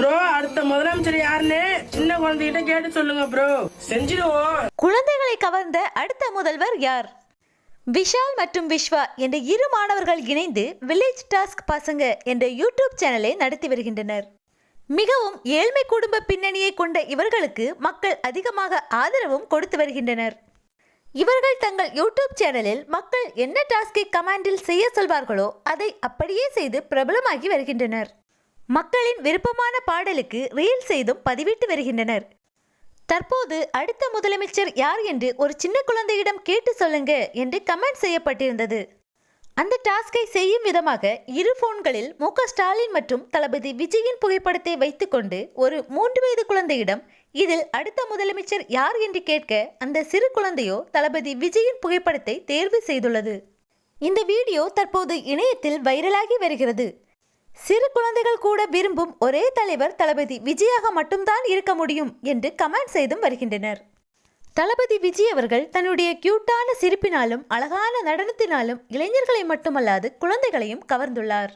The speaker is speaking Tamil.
ப்ரோ அடுத்த முதலமைச்சர் யாருன்னு சின்ன குழந்தைகிட்ட கேட்டு சொல்லுங்க ப்ரோ. செஞ்சிடுவோம். குழந்தைகளை கவர்ந்த அடுத்த முதல்வர் யார்? விஷால் மற்றும் விஸ்வா என்ற இரு மாணவர்கள் இணைந்து வில்லேஜ் டாஸ்க் பசங்க என்ற யூடியூப் சேனலை நடத்தி வருகின்றனர். மிகவும் ஏழ்மை குடும்ப பின்னணியை கொண்ட இவர்களுக்கு மக்கள் அதிகமாக ஆதரவும் கொடுத்து வருகின்றனர். இவர்கள் தங்கள் யூடியூப் சேனலில் மக்கள் என்ன டாஸ்கை கமாண்டில் செய்ய சொல்வார்களோ அதை அப்படியே செய்து பிரபலமாகி வருகின்றனர். மக்களின் விருப்பமான பாடலுக்கு ரீல் செய்தும் பதிவிட்டு வருகின்றனர். தற்போது அடுத்த முதலமைச்சர் யார் என்று ஒரு சின்ன குழந்தையிடம் கேட்டு சொல்லுங்க என்று கமெண்ட் செய்யப்பட்டிருந்தது. அந்த டாஸ்கை செய்யும் விதமாக இரு போன்களில் மு ஸ்டாலின் மற்றும் தளபதி விஜயின் புகைப்படத்தை வைத்துக்கொண்டு ஒரு மூன்று வயது குழந்தையிடம் இதில் அடுத்த முதலமைச்சர் யார் என்று கேட்க அந்த சிறு குழந்தையோ தளபதி விஜயின் புகைப்படத்தை தேர்வு செய்துள்ளது. இந்த வீடியோ தற்போது இணையத்தில் வைரலாகி வருகிறது. சிறு குழந்தைகள் கூட விரும்பும் ஒரே தலைவர் தளபதி விஜயாக மட்டும்தான் இருக்க முடியும் என்று கமெண்ட் செய்தும் வருகின்றனர். தளபதி விஜய் அவர்கள் தன்னுடைய கியூட்டான சிரிப்பினாலும் அழகான நடனத்தினாலும் இளைஞர்களை மட்டுமல்லாது குழந்தைகளையும் கவர்ந்துள்ளார்.